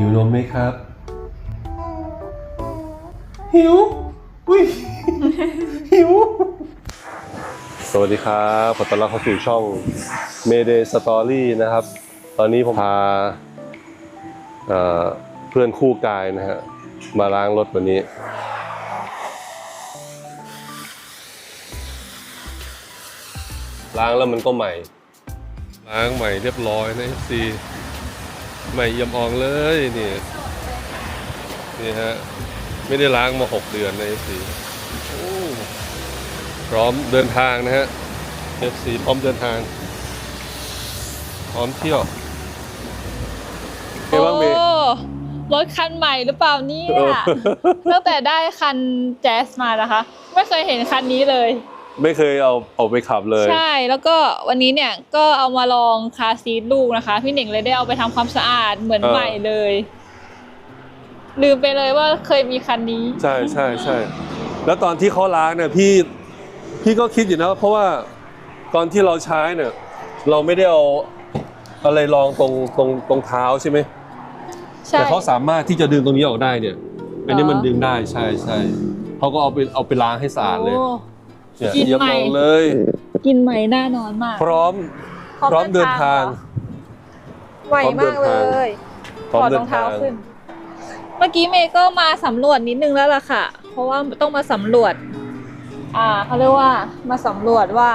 หิวนมไหมครับ หิว อุ้ย หิว สวัสดีครับขอต้อนรับเข้าสู่ช่อง Mayday Story นะครับ ตอนนี้ผมพาเอ่อเพื่อนคู่กายนะฮะ มาล้างรถวันนี้ ล้างแล้วมันก็ใหม่ ล้างใหม่เรียบร้อยนะ FC ใหม่เยี่ยมอองเลยนี่นี่ฮะไม่ได้ล้างมา6เดือนนะ FC โอ้พร้อมเดินทางนะฮะ FC พร้อมเดินทาง พร้อมเที่ยวเฮ้ยบ้างเมย์โอ้รถคันใหม่หรือเปล่าเนี่ยเออตั้งแต่ได้คันแจ๊สมานะคะ ไม่เคยเห็นคันนี้เลย ไม่เคยเอาเอาไปขับเลย ใช่ แล้วก็วันนี้เนี่ยก็เอามาลองคาร์ซีทลูกนะคะ พี่หนิงเลยได้เอาไปทำความสะอาดเหมือนเออใหม่เลย ลืมไปเลยว่าเคยมีคันนี้ ใช่ใช่ใช่แล้วตอนที่เขาล้างเนี่ยพี่พี่ก็คิดอยู่นะเพราะว่าตอนที่เราใช้เนี่ย เราไม่ได้เอาอะไรรองตรงตรงตรงเท้าใช่ไหมใช่แต่เขาสามารถที่จะดึงตรงนี้ออกได้เนี่ยอันนี้มันดึงได้ใช่ใช่เขาก็เอาไปเอาไปล้างให้สะอาดเลยโอ้ เนี่ยกินเยี่ยมใหม่ลองเลย กินใหม่แน่นอนมาก พร้อม พร้อมเดินทางไหวมากเลยพร้อมถอดเดิรอนงทาเท้าง ขึ้น เมื่อกี้เมย์ก็มาสำรวจนิดนึงแล้วล่ะค่ะ เพราะว่าต้องมาสำรวจ อ่าเขาเรียกว่ามาสำรวจว่า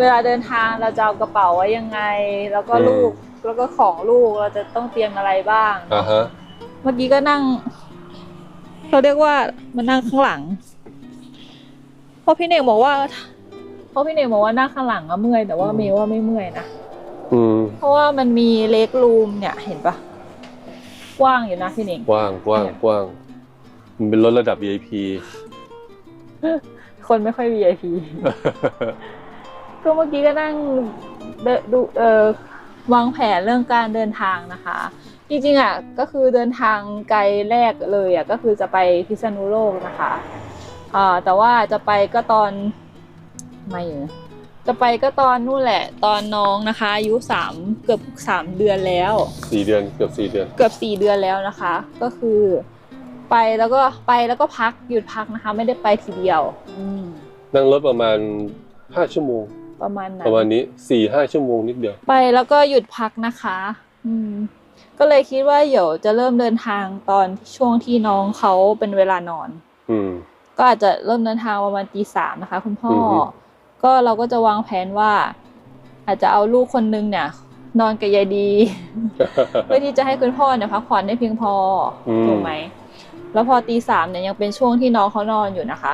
เวลาเดินทางเราจะเอากระเป๋าไว้ยังไง แล้วก็อืมลูกแล้วก็ของลูกเราจะต้องเตรียมอะไรบ้าง อ่าฮะ เมื่อกี้ก็นั่ง เขาเรียกว่ามานั่งข้างหลัง เพราะพี่เน่งบอกว่า เพราะพี่เน่งบอกว่านั่งข้างหลังอะเมื่อยแต่ว่าเมย์ว่าไม่เมื่อยนะอืมเพราะว่ามันมีเล็กรูมเนี่ยเห็นปะกว้างอยู่นะพี่เน่งกว้างกว้างกว้างมันเป็นรถระดับ VIP คนไม่ค่อย VIP ก็เมื่อกี้ก็นั่งเดดูเอ่อวางแผนเรื่องการเดินทางนะคะ จริงๆอะก็คือเดินทางไกลแรกเลยอะก็คือจะไปพิษณุโลกนะคะ อ่าแต่ว่าจะไปก็ตอนไม่อยู่นะจะไปก็ตอนนู่นแหละ ตอนน้องนะคะอายุสามเกือบสามเดือนแล้ว สี่เดือนเกือบสี่เดือน เกือบสี่เดือนแล้วนะคะ ก็คือ ไปแล้วก็ไปแล้วก็พักหยุดพักนะคะ ไม่ได้ไปทีเดียว อืมนั่งรถประมาณห้าชั่วโมง ประมาณนั้ประมาณนนี้สี่ห้าชั่วโมงนิดเดียว ไปแล้วก็หยุดพักนะคะ อืม ก็เลยคิดว่าเดี๋ยวจะเริ่มเดินทางตอนช่วงที่น้องเขาเป็นเวลานอน อืม ก็อาจจะเริ่มเดินทางประมาณตีสามนะคะ คุณพ่อออฮึก็เราก็จะวางแผนว่า อาจจะเอาลูกคนนึงเนี่ย นอนกับยายดี เพื่อที่จะให้คุณพ่อเนี่ยพักผ่อนได้เพียงพออมถูกไหมแล้วพอตีสามเนี่ยยังเป็นช่วงที่น้องเขานอนอยู่นะคะ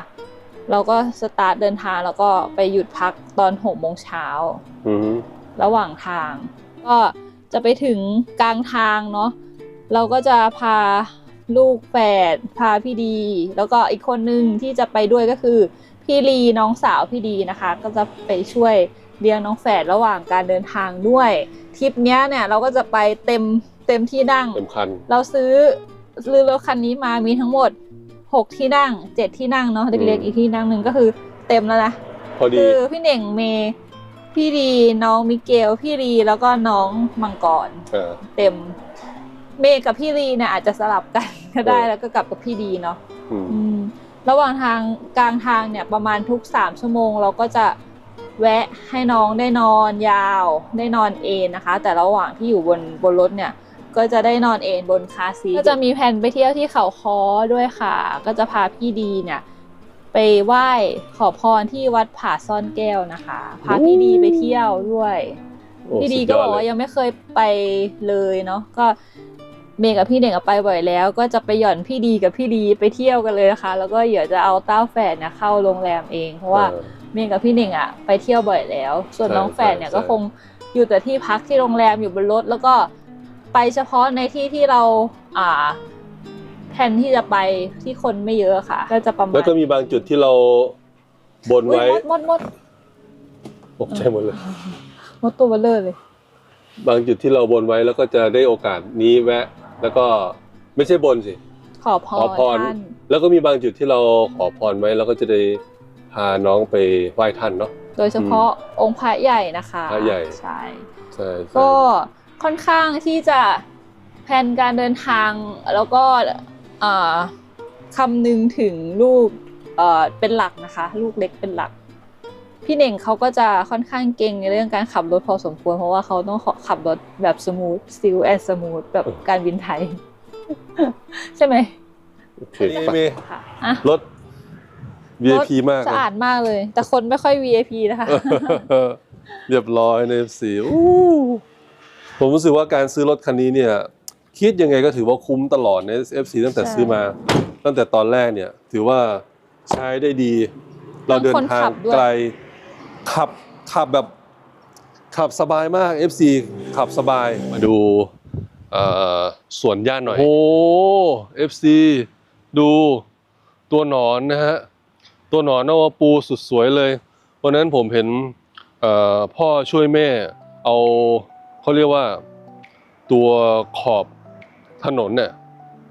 เราก็สตาร์ทเดินทางแล้วก็ไปหยุดพักตอนหกโมงเช้าอืมระหว่างทาง ก็จะไปถึงกลางทางเนาะเราก็จะพา ลูกแฝดพาพี่ดี แล้วก็อีกคนนึงที่จะไปด้วยก็คือ พี่ลีน้องสาวพี่ดีนะคะ ก็จะไปช่วยเลี้ยงน้องแฝดระหว่างการเดินทางด้วยทริปเนี้ยเนี่ยเราก็จะไปเต็มเต็มที่นั่ง เต็มคัน เราซื้อซื้อรถคันนี้มามีทั้งหมดหกที่นั่งเจ็ดที่นั่งเนาะเล็กอืมๆอีกที่นั่งหนึ่งก็คือเต็มแล้วนะพอดีคือพี่เน่งเมย์พี่ดีน้องมิเกล พี่รีแล้วก็น้องมังกรอ่าเต็ม เมย์กับพี่รีเนี่ยอาจจะสลับกันก็ได้เออแล้วก็กลับกับพี่ดีเนาะอืมอืมระหว่างทางกลางทางเนี่ยประมาณทุกสามชั่วโมง เราก็จะแวะให้น้องได้นอนยาวได้นอนเอนนะคะ แต่ระหว่างที่อยู่บนบนรถเนี่ยก็จะได้นอนเอนบนคาร์ซีทก็จะมีแผนไปเที่ยวที่เขาคอด้วยค่ะ ก็จะพาพี่ดีเนี่ย ไปไหว้ขอพรที่วัดผาซ่อนแก้วนะคะ พาพี่ดีไปเที่ยวด้วยโอ้พี่ดีสุก็ยบอกเลว่ายังไม่เคยไปเลยเนาะก็ เมย์กับพี่เด่งอะไปบ่อยแล้ว ก็จะไปหย่อนพี่ดีกับพี่ดีไปเที่ยวกันเลยนะคะ แล้วก็เดี๋ยวจะเอาเต้าแฝดเนี่ยเข้าโรงแรมเอง เพราะว่าออเมย์กับพี่เด่งอะไปเที่ยวบ่อยแล้ว ส่วนใช่น้องแฝดเนี่ยใช่ก็คงอยู่แต่ที่พักที่โรงแรมอยู่บนรถ แล้วก็ไปเฉพาะในที่ที่เราอ่าแทนที่จะไปที่คนไม่เยอะค่ะ ก็จะประมาณแล้วก็มีบางจุดที่เราบนอุ๊ยไว้มดมดมดตกใจหมดเลยมดตัวเบลเลอร์เลย บางจุดที่เราบนไว้แล้วก็จะได้โอกาสนี้แวะ แล้วก็ไม่ใช่บนสิขอพขอรพร ท่านแล้วก็มีบางจุดที่เราขอพรไว้แล้วก็จะได้พาน้องไปไหว้ท่านเนาะ โดยเฉพาะองค์พระใหญ่นะคะพระใหญ่ ใช่ ใช่ใช่ก็ค่อนข้างที่จะแผนการเดินทางแล้วก็เอ่อคำนึงถึงลูกเอ่อเป็นหลักนะคะ ลูกเล็กเป็นหลัก พี่เน่งเขาก็จะค่อนข้างเก่งในเรื่องการขับรถพอสมควร เพราะว่าเขาต้องขับรถแบบสมูทซิลแอนสมูทแบบการบินไทย ใช่ไหมโอเคมีค่ะอะรถ VIP มากสะเลยอาดมากเลย แต่คนไม่ค่อย VIP นะคะ เรียบร้อยใน FC อู้ผมรู้สึกว่าการซื้อรถคันนี้เนี่ย คิดยังไงก็ถือว่าคุ้มตลอดใน FC ตั้งแต่ใช่ซื้อมา ตั้งแต่ตอนแรกเนี่ย ถือว่าใช้ได้ดี เราเดินทางไกล ขับขับแบบขับสบายมาก FC ขับสบายมาดูเอ่อสวนย่านหน่อย โอ้ FC ดูตัวหนอนนะฮะ ตัวหนอนนวปูสุดสวยเลย วันนั้นผมเห็นเอ่อพ่อช่วยแม่เอาเขาเรียกว่าตัวขอบถนนเนี่ย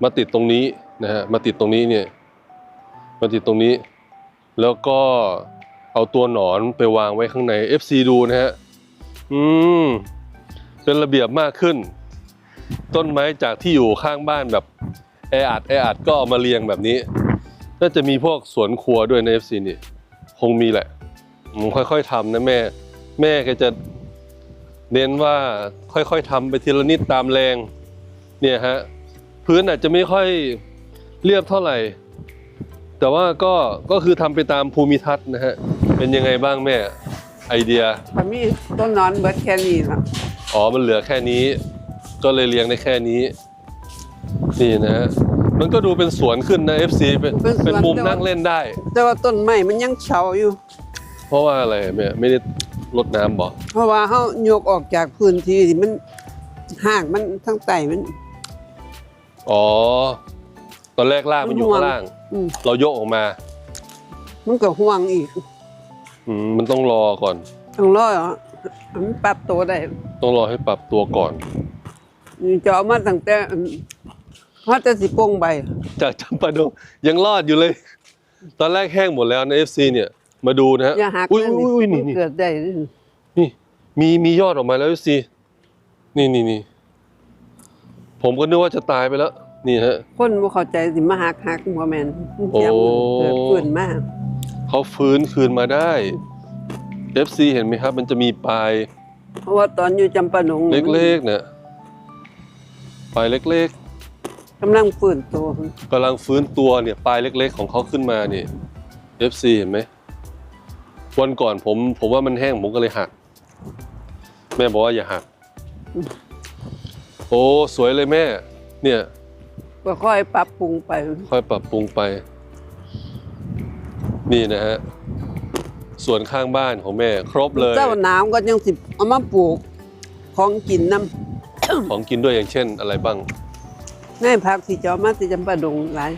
มาติดตรงนี้นะฮะมาติดตรงนี้เนี่ยมาติดตรงนี้ แล้วก็ เอาตัวหนอนไปวางไว้ข้างใน FC ดูนะฮะอืมเป็นระเบียบมากขึ้น ต้นไม้จากที่อยู่ข้างบ้านแบบแออัดแออัดก็เอามาเรียงแบบนี้ น่าจะมีพวกสวนครัวด้วยใน FC นี่ คงมีแหละผมค่อยๆทำนะแม่ แม่แกจะเน้นว่าค่อยๆทำไปทีละนิดตามแรง เนี่ยฮะ พื้นอาจจะไม่ค่อยเรียบเท่าไหร่ แต่ว่าก็ก็คือทำไปตามภูมิทัศน์นะฮะ เป็นยังไงบ้างแม่ไอเดียมันมีต้นนอนเบิดแค่นี้ละอ๋อมันเหลือแค่นี้ ก็เลยเลี้ยงได้แค่นี้ นี่นะฮะมันก็ดูเป็นสวนขึ้นนะ FC เป็นเป็นมุมนั่งเล่นได้ แต่ว่าต้นไม้มันยังเฉาอยู่ เพราะว่าอะไรแม่ไม่ได้รดน้ำบ่เพราะว่าเขายกออกจากพื้นที่ที่มันห่างมันทั้งไตมัน อ๋อ ตอนแรกรากมันอยู่ข้างล่าง อืมเรายกออกมา มันก็ห่วงอีก อืมมันต้องรอก่อน ต้องรอเหรอมันปรับตัวได้ต้องรอให้ปรับตัวก่อนนี่จะเอามาตั้งแต่อันเพราะจะสิโปงใบ จากจำปาดงยังรอดอยู่เลย ตอนแรกแห้งหมดแล้วใน FC เนี่ย มาดูนะฮะอย่าหักอุ้ยนะอุ้ยอุ้ยนี่มันนี่เกิดได้นี่นี่ มีมียอดออกมาแล้ว FC นี่นี่นี่ผมก็นึกว่าจะตายไปแล้ว นี่ฮะ คนบ่เข้าใจสิมาหักหักบ่แม่นมันโอ้เจ็บเกิดฟื้นมาก เขาฟื้นคืนมาได้ FC เห็นไหมครับ มันจะมีปลายเพราะว่าตอนอยู่จำปาดงเล็กๆเนี่ยปลายเล็กกำลังฟื้นตัวๆกำลังฟื้นตัวเนี่ยปลายเล็ก ๆ ของเขาขึ้นมาเนี่ย FC เห็นไหมวันก่อนผมผมว่ามันแห้งผมก็เลยหัก แม่บอกว่าอย่าหัก โอ้ สวยเลยแม่ เนี่ย ก็ค่อยปรับปรุงไป ค่อยปรับปรุงไป นี่นะฮะส่วนข้างบ้านของแม่ ครบเลย เจ้าหนาวก็ยังสิเอามาปลูกของกินน้ำของกินด้วยอย่างเช่นอะไรบ้างแม่ผักที่จะเอามาที่จำปาดงหลาย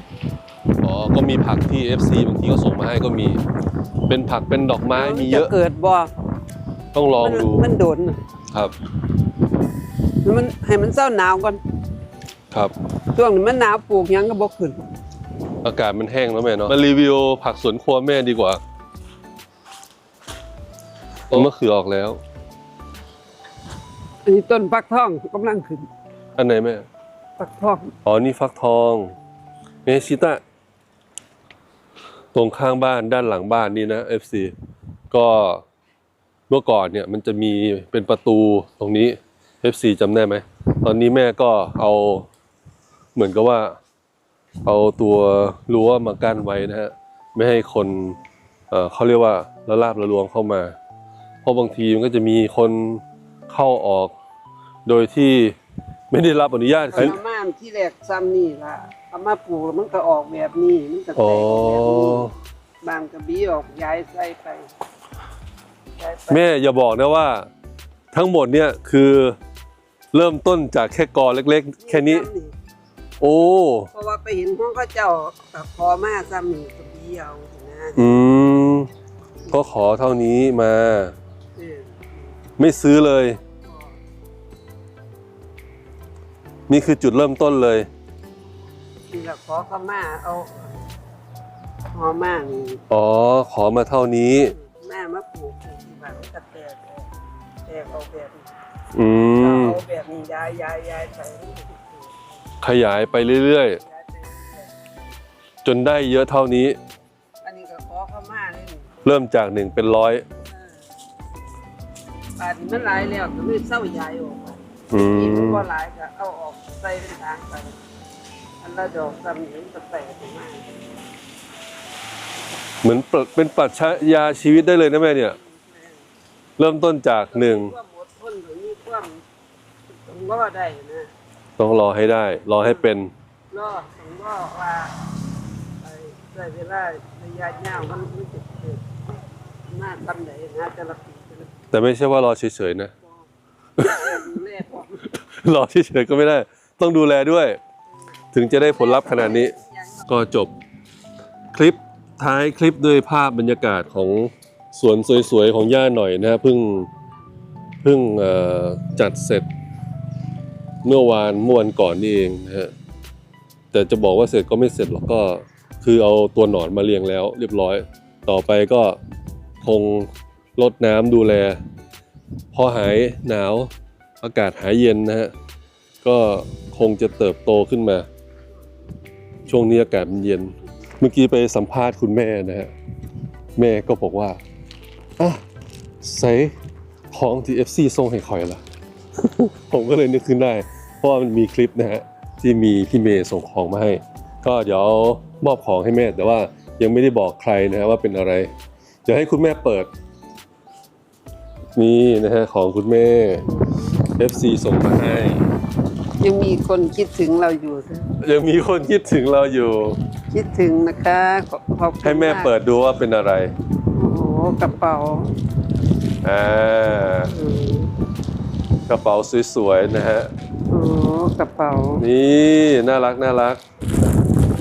อ๋อ ก็มีผักที่ FC บางทีก็ส่งมาให้ก็มี เป็นผักเป็นดอกไม้มีเยอะ จเกิดบ่ต้องลองมันดูมันโดนน่ะครับ มันให้มันเศร้าหนาวก่อนครับ ช่วงนี้มันหนาวปลูกหยังก็บ่ขึ้น อากาศมันแห้งแล้วแม่เนาะมารีวิวผักสวนครัวแม่ดีกว่าเอามะเขือออกแล้วอันนี้ต้นฟักทองกำลังขึ้น อันไหนแม่ฟักทองอ๋อนี่ฟักทองเมชิตะตรงข้างบ้านด้านหลังบ้านนี่นะ FC ก็เมื่อก่อนเนี่ยมันจะมีเป็นประตูตรงนี้ FC จำได้ไหม ตอนนี้แม่ก็เอาเหมือนกับว่า เอาตัวรั้วมากั้นไว้นะฮะไม่ให้คนเอ่อเขาเรียกว่าละลาบละลวงเข้ามา เพราะบางทีมันก็จะมีคนเข้าออก โดยที่ไม่ได้รับอนุญาตเอามาม่านที่แรกซ้ำนี่ล่ะเอามาปลูกแล้วมันก็ออกแบบนี้มันก็แตอ๋อกแบบนี้บางกระบี้ออกย้ายใส่ไปย้ายไป แม่อย่าบอกนะว่า ทั้งหมดเนี่ยคือเริ่มต้นจากแค่กอเล็ก ๆ แค่นี้ โอ้ เพราะว่าไปเห็นของเขาเจ้าก็ขอมาซ้ำนี่กระบี้เอานะอืม ก็ขอเท่านี้มา เออไม่ซื้อเลย นี่คือจุดเริ่มต้นเลย นี่ละขอเขามาเอาขอมานี่อ๋อ ขอมาเท่านี้ แม่มาปลูกที่บ้านมันก็แตกออกแตกเอาแบบนี้อืม เอาแบบนี้ย้ายย้ายย้ายไป ขยายไปเรื่อยย้ายไปๆจนได้เยอะเท่านี้ อันนี้ก็ขอเข้ามาเลยนี่เริ่มจากหนึ่งเป็นร้อยเออป่านนี้มันหลายแล้วก็เลยเศร้าย้ายออกไปอืนี่มันมก็หลายก็เอาออกใส่เป็นทางไป อันละดอกซ้ำนี้ก็แตกออกมาเหมือนปรัเป็นปรัชญาชีวิตได้เลยนะแม่เนี่ย เริ่มต้นจากหนึ่ง ความอดทนหรือมีความต้องรอได้นะ ต้องรอให้ได้ รอให้เป็นรอต้องรอว่าไอ้ได้เวลาระยะยาวมันมันจะเกิดมาทำไหนนะแต่ละปีแต่ละปีแต่ไม่ใช่ว่ารอเฉยๆนะดูแลพร้อมรอเฉยๆก็ไม่ได้ ต้องดูแลด้วย ถึงจะได้ผลลัพธ์ขนาดนี้ ก็จบคลิปท้ายคลิปด้วยภาพบรรยากาศของสวนสวยๆ ของย่าหน่อยนะฮะเพิ่งเพิ่งเอ่อจัดเสร็จ เมื่อวานเมื่อวันก่อนนี่เองนะฮะแต่จะบอกว่าเสร็จก็ไม่เสร็จหรอกก็ คือเอาตัวหนอนมาเรียงแล้ว เรียบร้อย ต่อไปก็คงลดน้ำดูแล พอหายหนาว อากาศหายเย็นนะฮะก็คงจะเติบโตขึ้นมา ช่วงนี้อากาศมันเย็น เมื่อกี้ไปสัมภาษณ์คุณแม่นะฮะแม่ก็บอกว่าอะใส่ของที่ FC ส่งให้คอยละ ผมก็เลยนึกขึ้นได้ เพราะว่ามันมีคลิปนะฮะที่มีพี่เมย์ส่งของมาให้ ก็เดี๋ยวมอบของให้แม่ แต่ว่ายังไม่ได้บอกใครนะฮะว่าเป็นอะไร เดี๋ยวให้คุณแม่เปิด นี่นะฮะของคุณแม่ FC ส่งมาให้ ยังมีคนคิดถึงเราอยู่นะยังมีคนคิดถึงเราอยู่ คิดถึงนะคะขอขอบคุณให้แม่ากเปิดดูว่าเป็นอะไร โอ้โหกระเป๋าอ่าอืม กระเป๋าสวยๆนะฮะโอ้กระเป๋า นี่น่ารักน่ารัก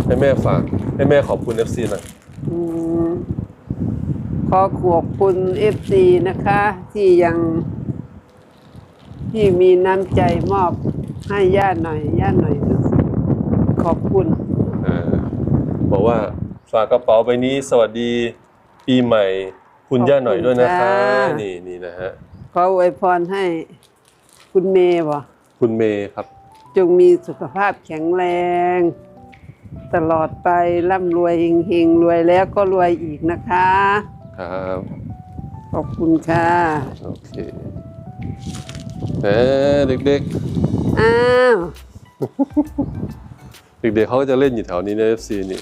ให้แม่ฝาก ให้แม่ขอบคุณ FC หน่อยอืมขอขอบคุณเอฟซีนะคะ ที่ยัง ที่มีน้ำใจมอบให้ย่าหน่อยย่าหน่อยนะขอบคุณ อ่าบอกว่าฝากกระเป๋าใบนี้สวัสดีปีใหม่คุณย่าหน่อยด้วยนะคะ ขอบคุณค่ะนี่ นี่นะฮะ ขออวยพรให้ คุณเมย์บ่คุณเมย์ครับ จงมีสุขภาพแข็งแรง ตลอดไปร่ำรวยเฮงๆรวยแล้วก็รวยอีกนะคะ ครับขอบคุณค่ะโอเคแหมเด็กอ้าวๆ เด็กๆเขาก็จะเล่นอยู่แถวนี้ใน FC นี่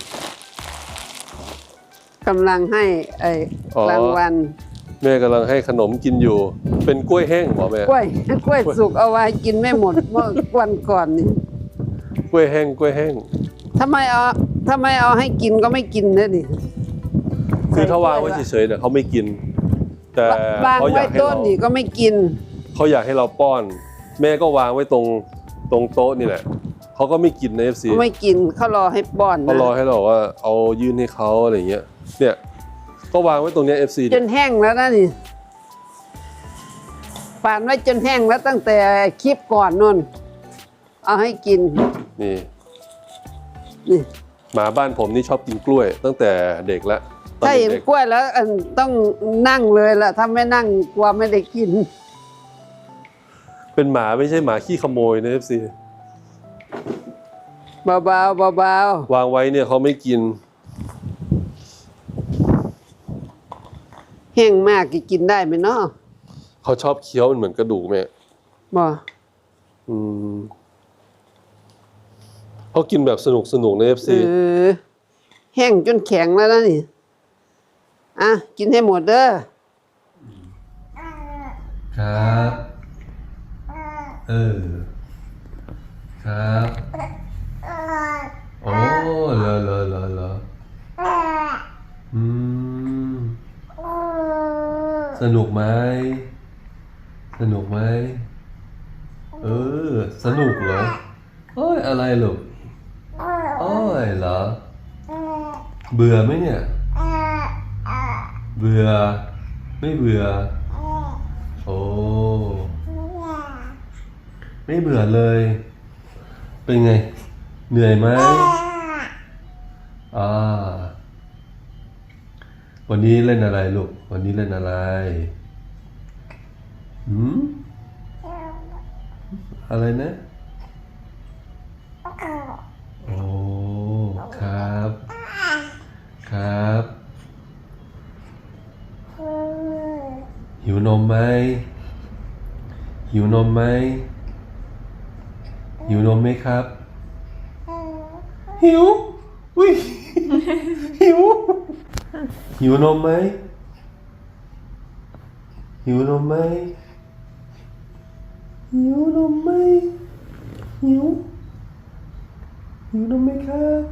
กำลังให้ไอ้อ๋อ รางวัล แม่กำลังให้ขนมกินอยู่ เป็นกล้วยแห้งบอกแม่ กล้วยกล้วยสุกเอาไว้กินไม่หมด เมื่อวันก่อนนี่กล้วยแห้งกล้วยแห้ง ทำไมเอาทำไมเอาให้กินก็ไม่กินเนี่ยนี่ คือถ้าวางไว้เฉยๆเนี่ยเขาไม่กิน แต่วางเขาอไว้ยากให้ต้นเรานี่ก็ไม่กิน เขาอยากให้เราป้อน แม่ก็วางไว้ตรงตรงโต๊ะนี่แหละเขาก็ไม่กินใน FC ไม่กินเขารอให้ป้อนเขานะรอให้เราว่าเอายื่นให้เขาอะไรเงี้ย เนี่ย ก็วางไว้ตรงเนี้ย FC จเนี่ยนแห้งแล้วนะนี่ฝานไว้จนแห้งแล้วตั้งแต่คลิปก่อนนู่น เอาให้กิน นี่นี่หมาบ้านผมนี่ชอบกินกล้วย ตั้งแต่เด็กละตอนถ้าเห็นเด็กกล้วยแล้วอันต้องนั่งเลยล่ะถ้าไม่นั่งกลัวไม่ได้กินๆเป็นหมาไม่ใช่หมาขี้ขโมยนะ FC เบาๆเบาวางไว้เนี่ยเขาไม่กิน ๆแห้งมากกินได้ไหมเนาะเขาชอบเคี้ยวมันเหมือนกระดูกแม่บ่อืมเขากินแบบสนุกสนุกใน FC เออแห้งจนแข็งแล้วนะนี่อะกินให้หมดเด้อครับ เออ ครับ โอ้เลอเลอเลอเลออื สนุกไหม สนุกไหม เออ สนุกเหรอโอ้ย อะไรลูกโอ้ยเหรอ เบื่อไหมเนี่ย เบื่อ ไม่เบื่อ โอ้ ไม่เบื่อเลย เป็นไง เหนื่อยไหม วันนี้เล่นอะไรลูก วันนี้เล่นอะไรหืมอะไรนะโอ้ครับ ครับ หิวนมไหม หิวนมไหม หิวนมไหมครับ หิว อุ้ย หิว หิวนมไหม หิวนมไหม หิวนมไหม หิว หิวนมไหมครับ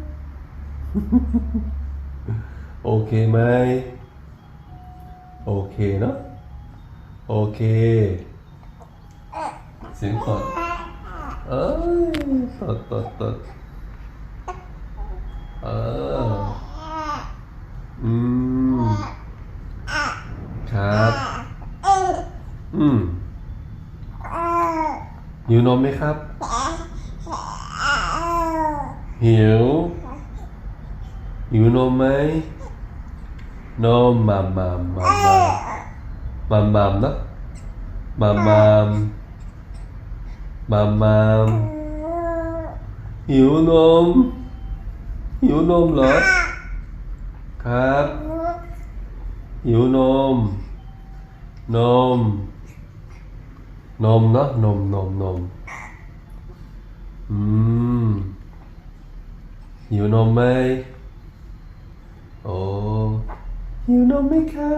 โอเคไหม โอเคเนาะ โอเค เสียงตดเอ้ยตดตดตดเออ อืม ครับ อืมหิวนมไหมครับ หิว หิวนมไหม นมมามมามมามมามมามนะมามมามมามมามหิวนม หิวนมเหรอ ครับ หิวนม นม นมเนาะนมนมนมอืมหิวนมไหมโอ้หิวนมไหมคะ